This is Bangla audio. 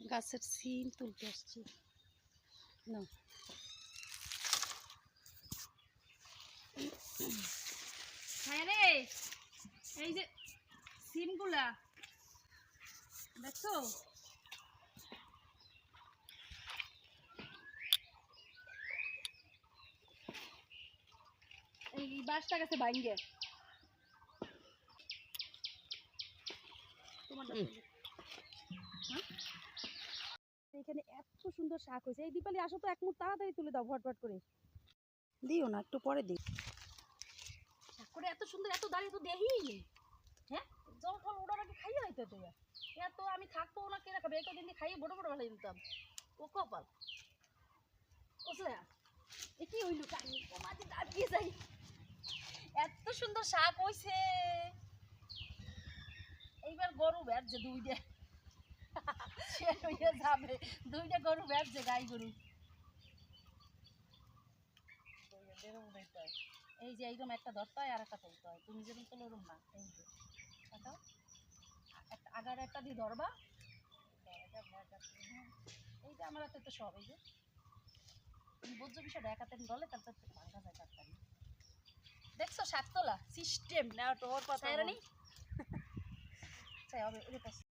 গাছের সিম তুলতে আসছি। না হ্যাঁ রে এই যে সিমগুলা দেখছ? এই বাঁশটা গেছে ভাঙ্গে। তোমারটা হুম। তুলো। হ্যাঁ? এখানে এত সুন্দর শাক হয়েছে। এই দীপালি আসো তো এক মুঠ তাড়াতাড়ি তুলে দাও ভটভট করে। দিও না একটু পরে দিই। শাক করে এত সুন্দর এত দাঁড়িয়ে তো দেহি। হ্যাঁ? জল টল ওটা নাকি খাইয়ে হইতো তো এত আমি থাকব না কে রাখাবে এই কদিন দিয়ে খাইয়ে বড় বড় ভালো দিতাম। ও কপাল। বুঝলে? এ কি হইল? কানি ও মাঝে দাঁড়িয়ে যাই। এত সুন্দর শাক হইছে। এইবার গরু বেড়ছে যে দুই হইয়া যাবে। দুইটা গরু বেড়ছে গাই গরু। এই যে এইরকম একটা ধরতে হয় আর একটা তুলতে হয়। তুমি যেরকম তোলো ওরকম না এই যে। একটা আগার একটা দিয়ে ধরবা। এই যে আমার হাতে তো সব এই যে। তুমি বুঝছ বিষয়টা এক হাতে তারপর ভাঙা যায় তাড়াতাড়ি দেখছ শাক তোলা সিস্টেম না তোর কথা রানি চাই হবে